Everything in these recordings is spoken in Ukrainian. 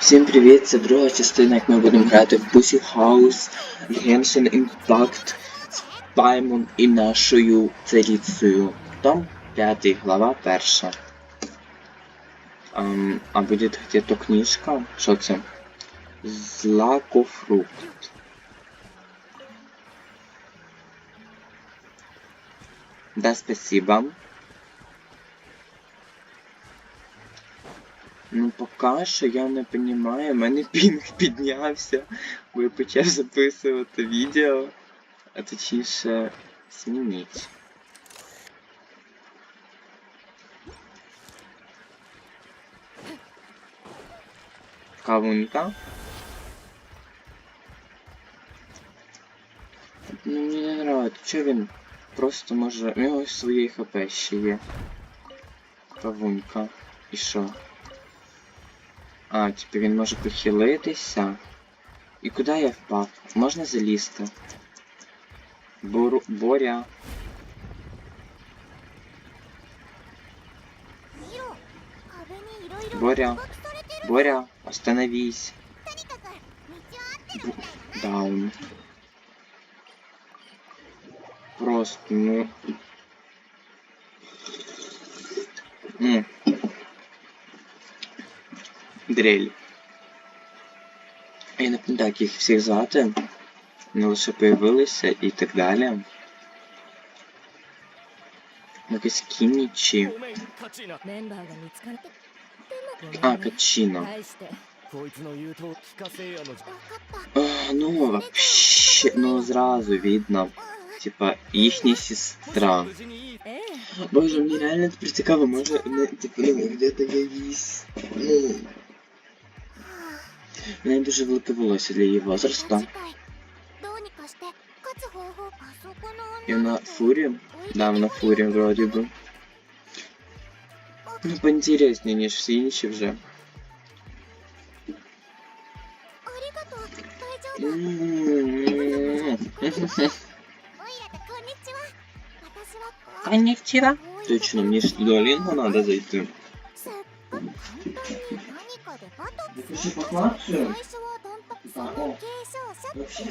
Всім привіт! Це друга частина, як ми будемо грати в Pussy House Genshin Impact з Паймон і нашою царицею. Том 5, глава 1. Ем, а буде где-то книжка? Що це? Злакофрукт. Да, спасибо. Ну, поки що я не розумію, в мене пінг піднявся, бо я почав записувати відео, а точніше змінити. Кавунка. Ну мені не нравится, що він просто може. У нього своє хп ще є. Кавунка. І що? А, типу він може похилитися. І куди я впав? Можна залізти? Бору... Боря. Боря. Боря, остановись. Б- Даун. Просто, ну... М. дрель. Я не пам'ятаю, як їх всіх звати. Вони лише появилися і так далі. Якось кімічі. А, Качіно. Ну, вообще, ну зразу видно. Типа, їхня сестра. Боже, мені реально тепер цікаво, може, ну, типу, де-то я їсть. Ну, В неї дуже велике волосся для її возраста. І вона фурі? Да, вона фурі, вроді би. Ну, поінтересніше, ніж всі інші вже. М. Коннектива? Точно, мне ж в Дуолинго надо зайти. Еще посладше. Да, о. Вообще,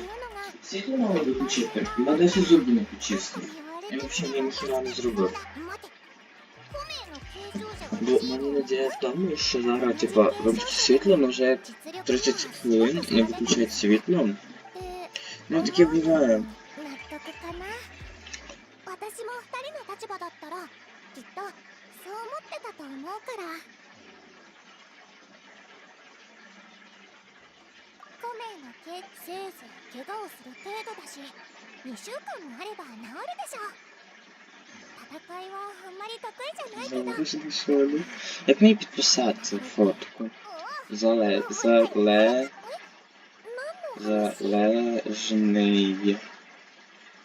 все это надо выключить, так. Надо еще зубы не почистить. Я вообще мне ни хера не зробив. Бо мене надія в тому, що типа, робить світло, ну вже 30 хвилин і виключають світло. Ну таке буває. Тобто, 5名のけせいぜい怪我をする程度だし2週間もあれば治るでしょう戦いはあんまり得意じゃないけど Залишили. Як мені підписати фотку? Зале... Зале... Залежний.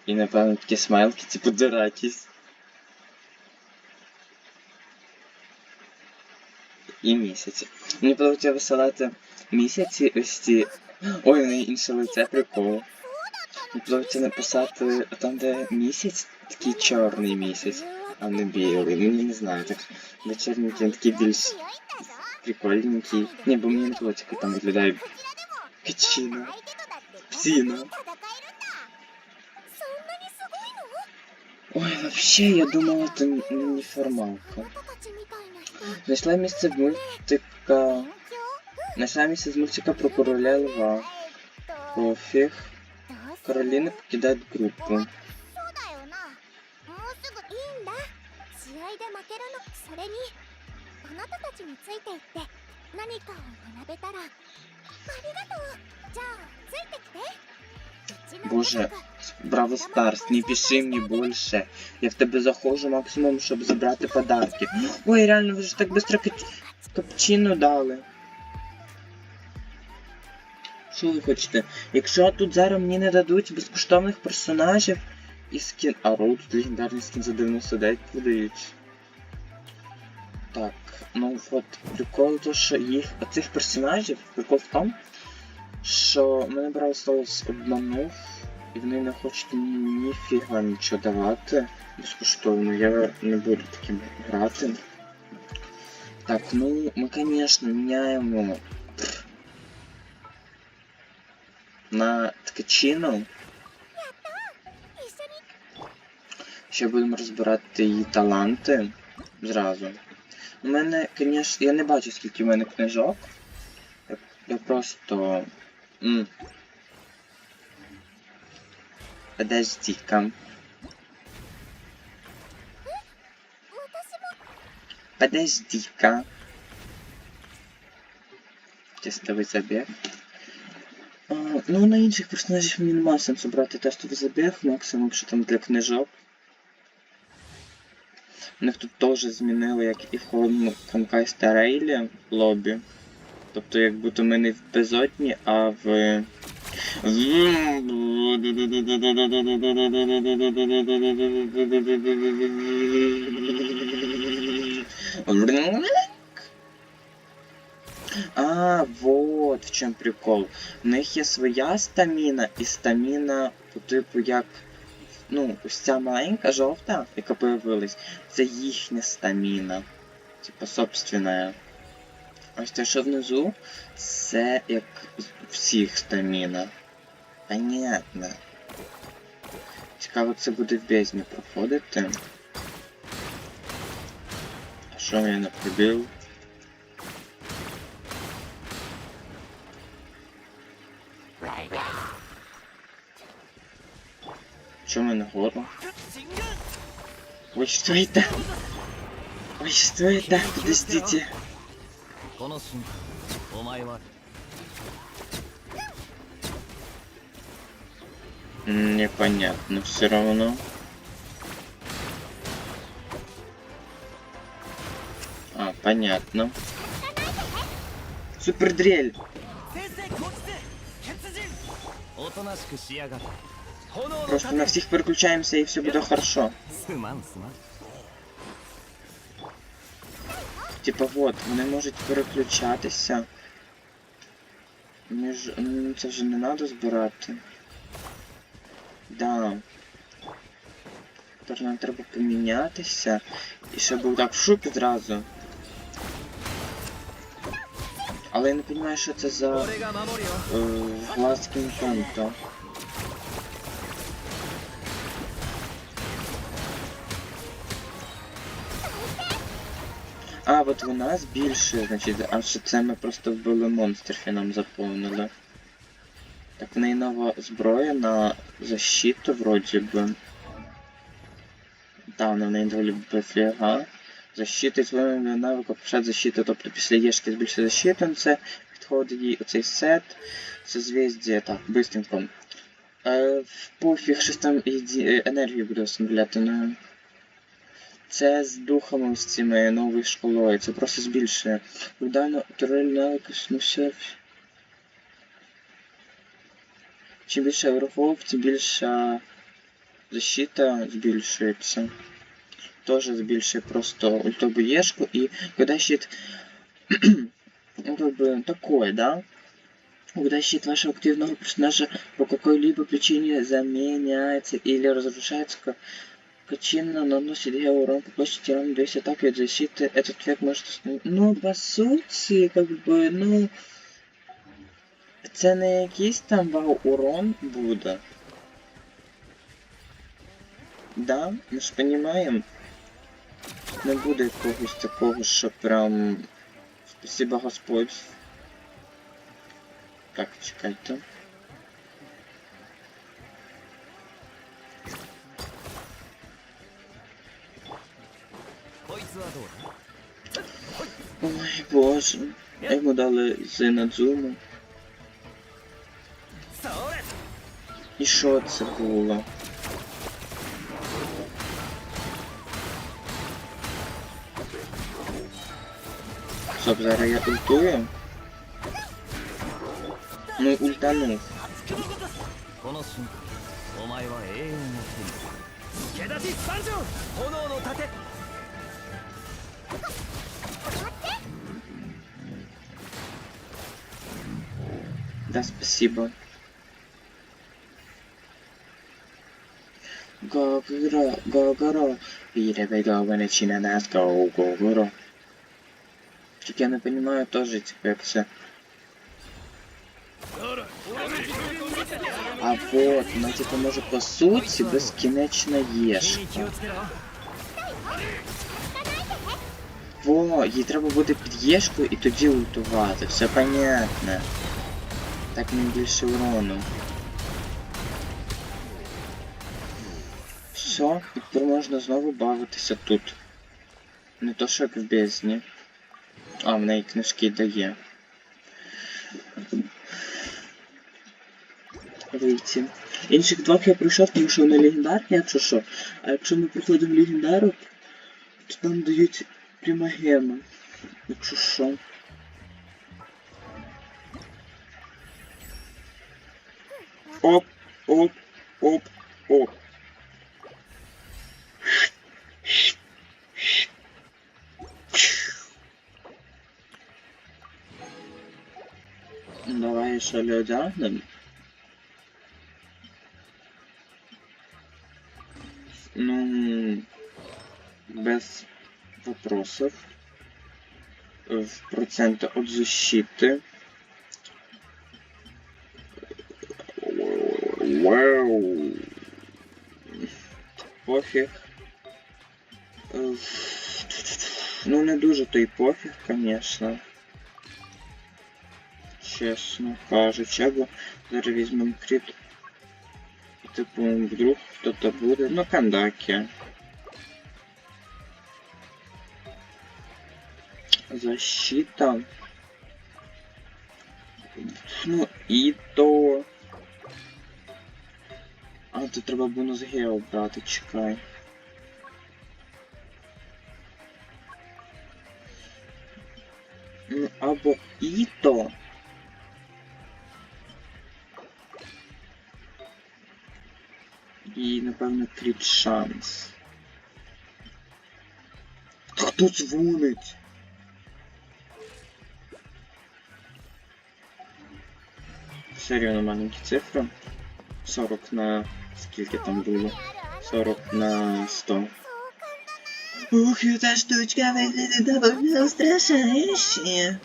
І напевно такі смайлки, типу дуракість. І місяць. Мені було хотів висилати місяці ось ці... Ой, не інше лице прикол. Пливеться написати там, де місяць, такий чорний місяць, а не білий. Ну, мені не знаю, так вечірній він такий більш прикольненький. Ні, бо мені не подобається, там виглядає печіна. Псіна. Ой, вообще, я думала, это неформалка. Нашла місце мультика Несамість з мультика про короля Льва. Пофіг. Кароліна покидає групу. Боже, Браво Старс, не пиши мені більше. Я в тебе заходжу максимум, щоб забрати подарки. Ой, реально, ви ж так швидко капчину дали. Що ви хочете? Якщо тут зараз мені не дадуть безкоштовних персонажів і скін. А роу тут легендарний скін за 99 подають. Так, ну от прикол то, що їх оцих персонажів, прикол в тому, що мене Браво Старс обманув, і вони не хочуть ніфіга нічого давати безкоштовно. Я не буду таким грати. Так, ну ми, конечно, міняємо на ткачину. Ще будемо розбирати її таланти зразу. У мене, звісно, я не бачу, скільки в мене книжок. Я, я просто... М. Подожди-ка. Подожди-ка. Тестовый забег. Ну, на інших персонажів мені немає сенсу брати тестовий забіг, максимум, що там для книжок. У них тут теж змінили, як і в холодному Канкай Старейлі лобі. Тобто, як будто ми не в безодні, а в. А, вот в чому прикол. В них є своя стаміна і стаміна по типу як. Ну, ось ця маленька жовта, яка появилась, це їхня стаміна. Типа собственная. Ось те, що внизу, це як всіх стаміна. Понятно. Цікаво, це буде в бездні проходити. А що я не прибив? Чому я не голодна? Ой, что это? Ой, что это? Подождите. Непонятно все равно. А, понятно. Супердрель. Просто на всіх переключаємося і все буде хорошо. Типа вот, вони можуть переключатися. Між... Ну, це вже не треба збирати. Да. Тепер нам треба помінятися. І щоб так в шуп одразу. Але я не розумію, що це за... Е, глаз кінг-конг, от вона збільшує, значить, а що це ми просто вбили монстрів і нам заповнили. Так, в неї нова зброя на защиту, вроді би. Да, вона в неї доволі дофіга. Защита своєму навику повишать защиту, тобто після єшки збільшує защиту, це підходить їй оцей сет. Созвездие, так, быстренько. Е, пофіг, щось там е, енергію буде остановляти, ну. Це з духами з цими новою школою, це просто збільшує. Вдально турель навиків, ну все. Чим більше ворогов, тим більша защита збільшується. Тоже збільшує просто ультову ешку и когда щит ну, как бы такое, да? Когда щит вашего активного персонажа по какой-либо причине заменяется или разрушается, качина наносит ей урон по площади равно 200 атаки от защиты, этот эффект может установить. Ну, по сути, как бы, ну... Це не якийсь там вау урон буде. Да, ми ж розуміємо. Не буде якогось такого, що прям. Спасибо Господь. Так, чекайте. Ой, боже. Йому дали з Надзуму. それ І що це було? Стоп, зараз я ультую. Ну, ультанув. Да, спасибо. Гогоро, Гогоро, Виреве Гогонечина нас, Гогоро. Как я не понимаю, тоже теперь все. А вот, ну типа, може, по суті, безкінечна ешь. Во, їй треба буде під Єшку і тоді лутувати. Все понятно. Так мені більше урону. Все, тепер можна знову бавитися тут. Не то що як в бездні. А, в неї книжки дає. Вийти. Інших двох я пройшов, тому що вони легендарні, якщо що. А якщо ми проходимо легендарок, то нам дають примагема. Якщо що. Оп, оп, оп, оп. Давай ще одягнем. Ну, без вопросов. В проценты от защиты. Вау. Пофіг. Е, Ну, не дуже то й пофіг, конечно. Чесно кажучи, або зараз візьмемо кріт. Типу, вдруг хто-то буде. Ну, кандакі. Защита. Ну, і то. А, тут треба бонус гео брати, чекай. Ну, або і то. І, напевно, кріт шанс. Та хто дзвонить? все рівно маленькі цифри. 40 на... сколько там было, 40 на 100. Ух, эта штучка выглядит довольно устрашающе.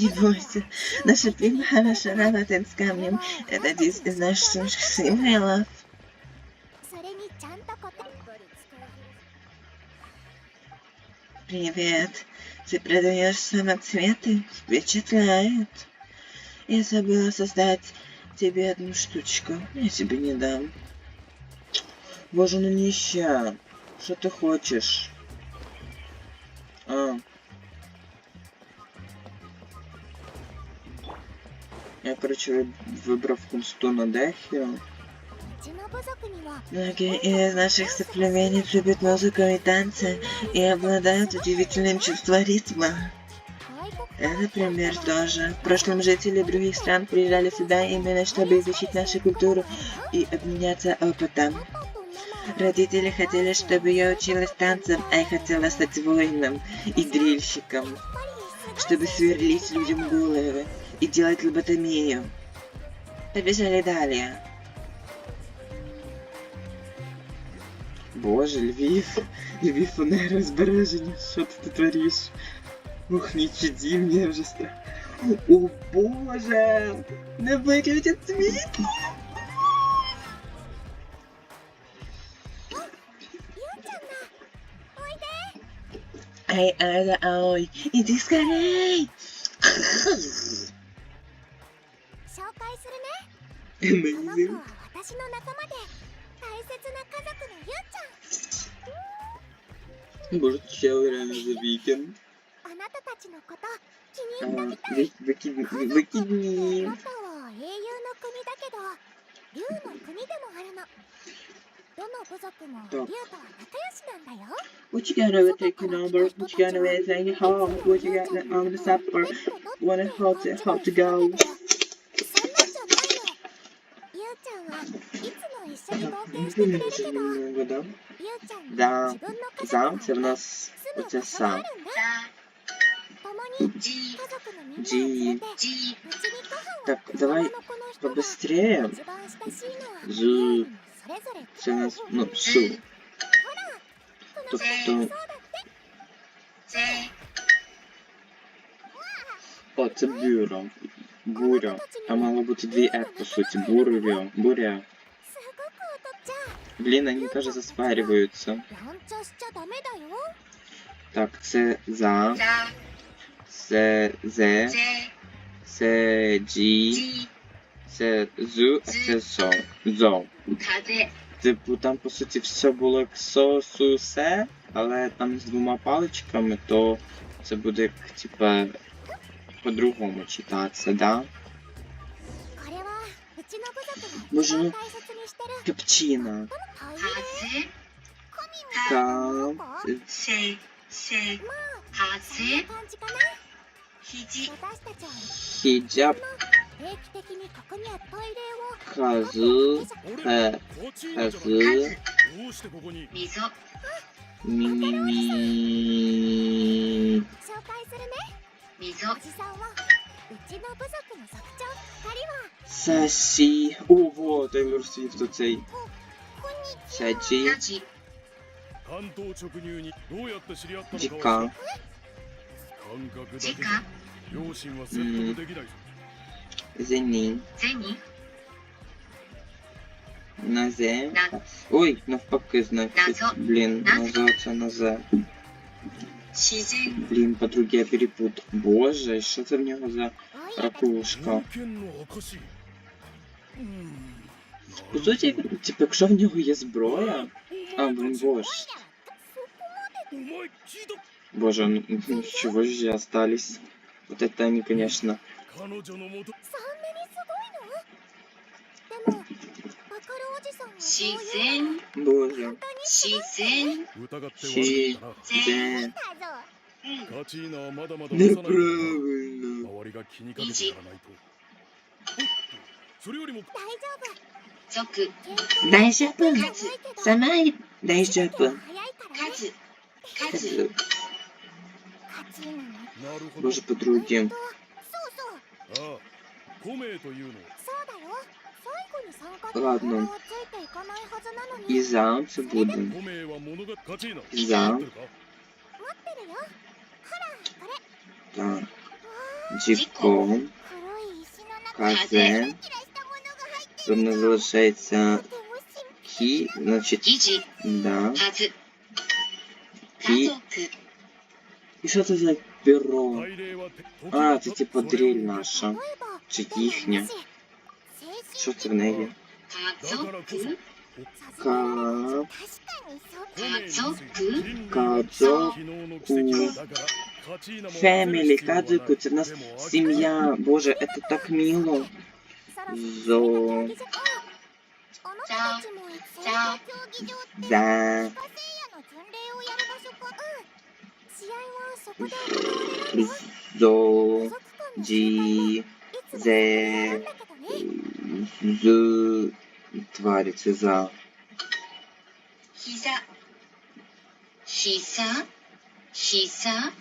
Не бойся, наша прим хорошо работает с камнем. Это диск из наших символов. Привет. Ты продаешь самоцветы? Впечатляет. Я забыла создать тебе одну штучку. Я тебе не дам. Боже, ну нища. Что ты хочешь? А. Я, короче, вы- выбрав кунсту на Дехио. Многие из наших соплеменников любят музыку и танцы и обладают удивительным чувством ритма. Это пример тоже. В прошлом жители других стран приезжали сюда именно чтобы изучить нашу культуру и обменяться опытом. Родители хотели, чтобы я училась танцам, а я хотела стать воином и дрельщиком, чтобы сверлить людям головы и делать лоботомию. Побежали далее. Боже, Львів, Львів фанери збереження, що ти тут твориш? Ух, нічі дім, мені вже страх. О боже! Не виключить світло! Ай, ай, ай, іди скорей! Amazing. 切な家族のゆうちゃん。ブルチアウェランズビーケン。あなたたちのこと気に入ったみたい。ブキブキブキブキ。あなたは英雄の国だけど、龍の国でもあるの。どの部族も龍とは仲良しなんだよ。ウチガンウェテクノーブル、ウチガンウェザイニハウ、ウチガンウェアンドサッパー、ワネハウツ、ハウツガウ。Наступним годом. Да. Зам, це в нас оце сам. Джі. Так, давай побыстрее. Зу, Це нас, ну, су. Тобто... О, це бюро. Буря. А могло бути две е, по сути, Бурю. Буря. Блин, они тоже засвариваются. Так, С за. С З. С Джи. С Зу, а С Со. Зо. Типу, там по суті все було як со, су, се, але там з двома паличками, то це буде як типа по-другому читатися, да? Може, Cappuccino. Haze. Ka. Sei. Sei. 你 Сесі. Ого, Тейлор Свіфт оцей. Сечі. Діка. Діка. Зені. Назе. Ой, навпаки, значить. Блін, назад це назе. Блин, подруги, я перепутал. Боже, что це в него за ракушка? По суті, типу, что в него есть зброя... А, блин, боже. Боже, ну, ну чего же остались? Вот это они, конечно. バカルおじさんはそういう自然 Боже. 自然疑って悪かったなし全 Де だぞカチーナはまだまだ幼いから неправильно. 周りが気にかけてやらないとおっとそれよりも大丈夫族大丈夫数 Сама дай жопу. 早いからね数数カチーナねなる Ладно. И замс будем. И замс. Так. Джико. Казе. Тут Ки, значит, да. Ки. И что это за перо? А, это типа дрель наша. Чи їхня. Що це в неї? Кадзоку Фемілі, Кадзоку, це в нас сім'я. Боже, це так мило. Зо... За... Зо... Джі... Зе... Z... Творится за... Хиза. Шиса. Шиса.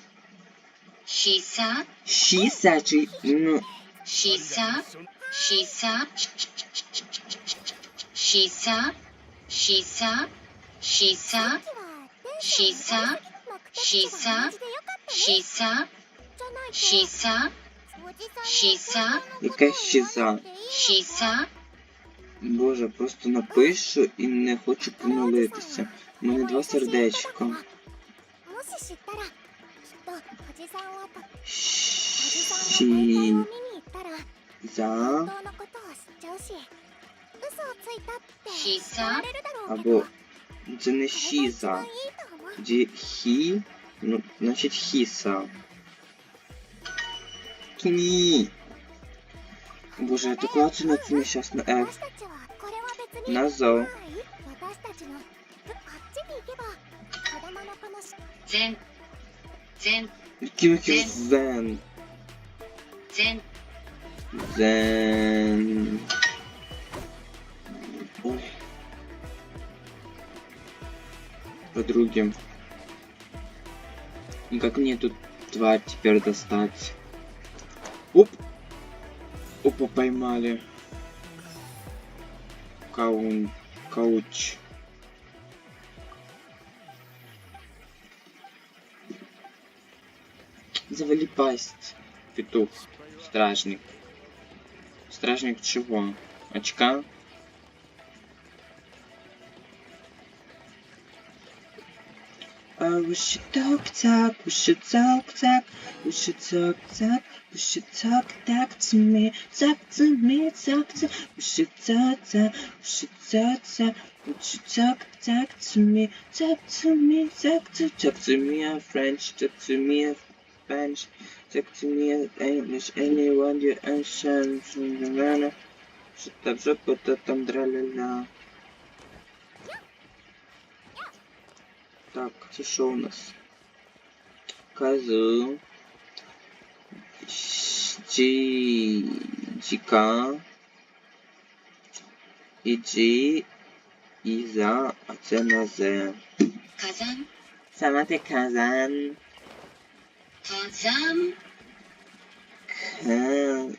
Шиса. Шиса. Чи... Ну... Шиса. Шиса. Шиса. Шиса. Шиса. Шиса. Шиса. Шиса. Шиса. Шіся. Яке щіза? Шіся. Боже, просто напишу і не хочу помилитися. У мене два сердечка. Ші... За. Або це не шіза. Тоді хі, ну, значить хіса. Кні. Боже, я так клацаю на цю нещасну F. 私たちはこれは別に Назо. はい私たちのこっちに行けば子供のこのし全全 Який зен. 全 Зен. Ой. Подруги. И как мне тут тварь теперь достать? Оп! Опа, поймали. Каун... Кауч. Завали пасть. Петух. Стражник. Стражник чего? Очка? Puszczy tokcak, puszczy tokcak, puszczy tokcak, puszczy tokcak, to me, tak to me, tak to, puszczy tokcak, puszczy tokcak, puszczy tokcak, to me, tak to me, tak to, talk to me in French, talk to me in French, talk to me in English, anyone you understand, Dobrze, bo to tam dralala. Так, це що у нас? Казу. Джі. Джіка. Іджі. Іза. А це на Зе. Казан. Сама ти казан. Казан. Казан.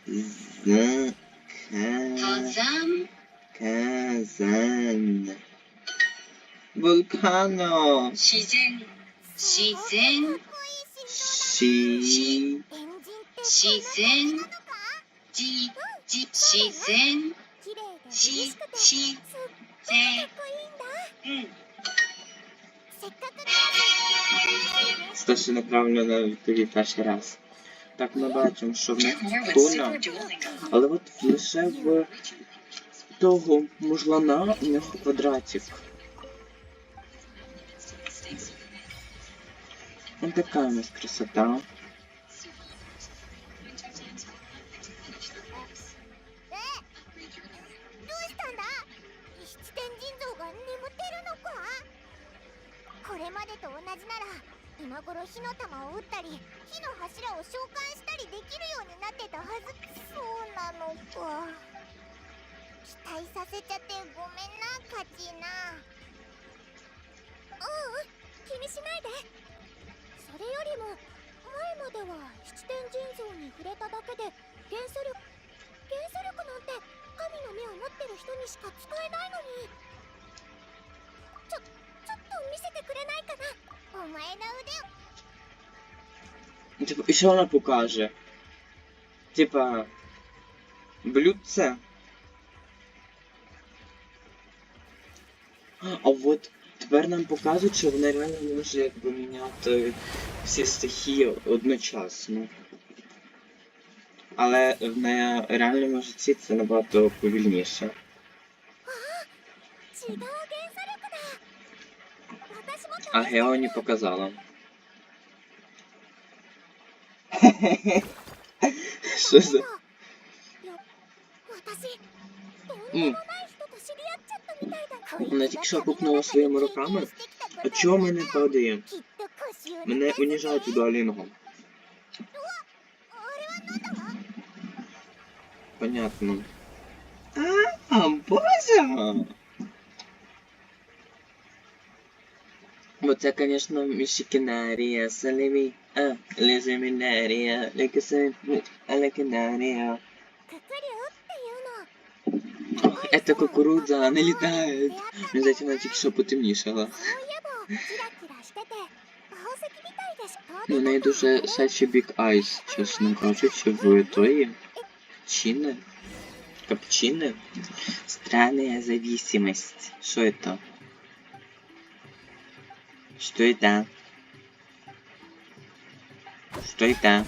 Казан. Казан. Вулкано. 自然自然 Ші. エンジンって自然じじ自然綺麗で美ししくてすしっごいかっこいいんだうん せっかくな Це те, що неправильно на відповідь перший раз. Так ми бачимо, що в них туна, але от лише в того мужлана у них квадратик. Ось така у нас красота. そうなのか期待させちゃってごめんなカチナううん気にしないでそれよりも前までは七天神像に触れただけで元素力元素力なんて神の目を持ってる人にしか使えないのにちょちょっと見せてくれないかなお前の腕を Типа, і що вона покаже? Типа. Блюдце. А от Тепер нам показують, що вона реально може якби міняти всі стихії одночасно. Але в неї реальному житті це набагато повільніше. А Геоні показала. Що за... Вона тільки що пукнула своїми руками. А чого мене падає? Мене уніжають у дуалінгу. Понятно. А, боже! Вот я, конечно, мишикинария, салеми, а, лежиминария, лекисария, а лекинария. Это кукуруза, она летает. Мне зайти на тільки що потемнішала. Ну, в неї дуже Such a Big чесно кажучи, в тої. Чини? Тобто Капчини? Странная зависимость. Що это? Что это? Что это?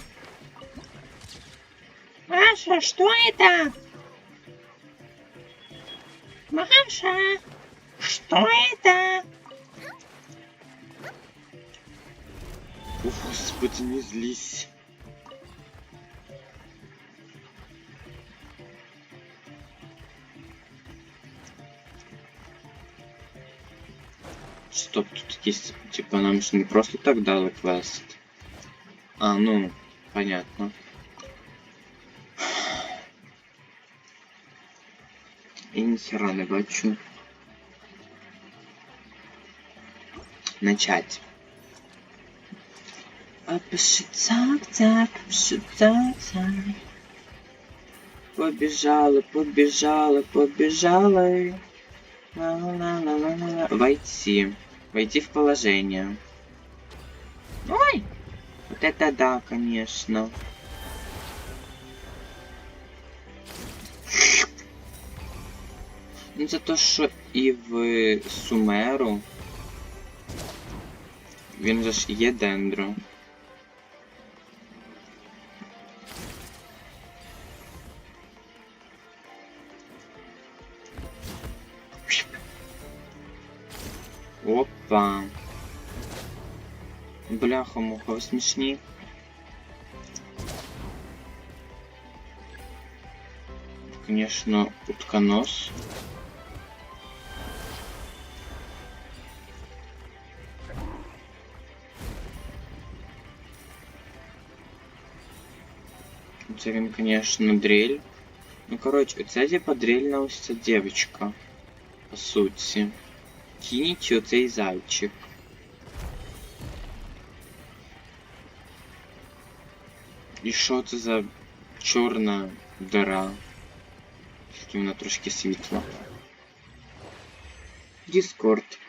Маша, что это? Маша, что это? О, Господи, не злись. Стоп, тут есть, типа, нам же не просто так дали квест. А, ну, понятно. на сраный бачу. Начать. Пшицак-цак, пшицак-цак. Побежала, побежала, побежала. Ла-ла-ла-ла-ла. Войти. Войти в положение. Ой! Вот это да, конечно. Це то, що і в Сумеру. Він же ж є дендро. Опа. Бляха муха, смішні. Конечно, утконос. Це він, конечно, дрель. Ну, короче, це типа дрельна ось ця дівчинка. По суті. Кінічі оцей зайчик. І що це за чорна дыра? Тільки вона трошки світла. Дискорд.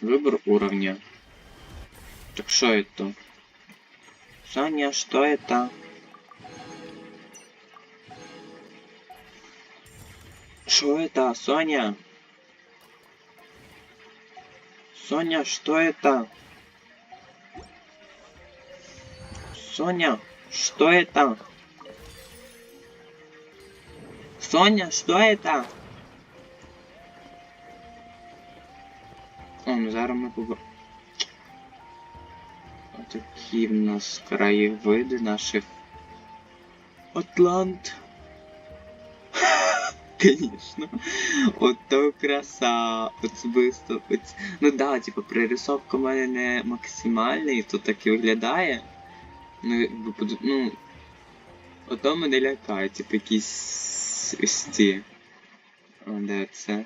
Выбор уровня. Так что это? Саня, что это? Что это, Соня? Соня, что это? Соня, что это? Соня, что это? О, ну зараз ми побо... Отакі в нас краєвиди наших Атлант. Конечно. Ото краса. Особисто. Оць... Ну да, типу, пририсовка в мене не максимальна, і то так і виглядає. Ну, ну. Ото мене лякає, типу, якісь ці. О, де це?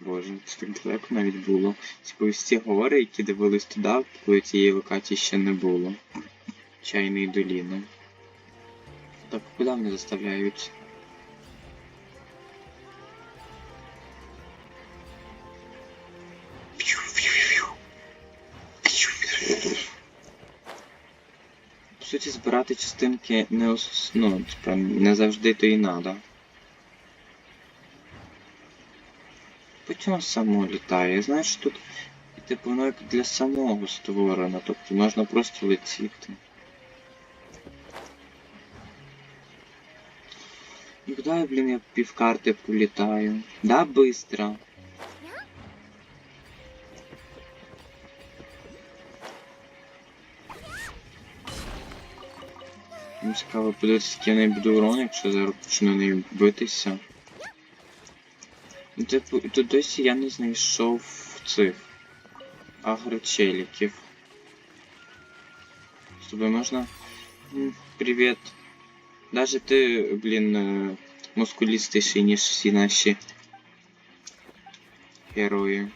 Боже, це так далеко навіть було. Типу ці гори, які дивились туди, коли цієї локації ще не було. Чайної доліни. Так, куди мене заставляють? По суті, збирати частинки не ос... ну, не завжди то і надо. Потім само літає. Знаєш, тут типу воно як для самого створено, тобто можна просто летіти. Ну куди блін, я півкарти пролітаю? Да, быстро. Мені цікаво подивитися, який я неї буду урон, якщо зараз почну нею битися. Ну, типу, тут досі я не знайшов цих агрочеліків. З тобою можна. Привіт. Даже ти, блін, е, мускулістіший, ніж всі наші герої.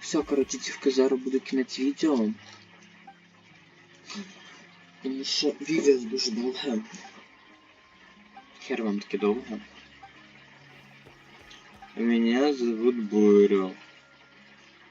Все, коротше, дівка, зараз буде кінець відео. Тому що відео дуже довге. Хер вам таке довге. Меня зовут Бурю.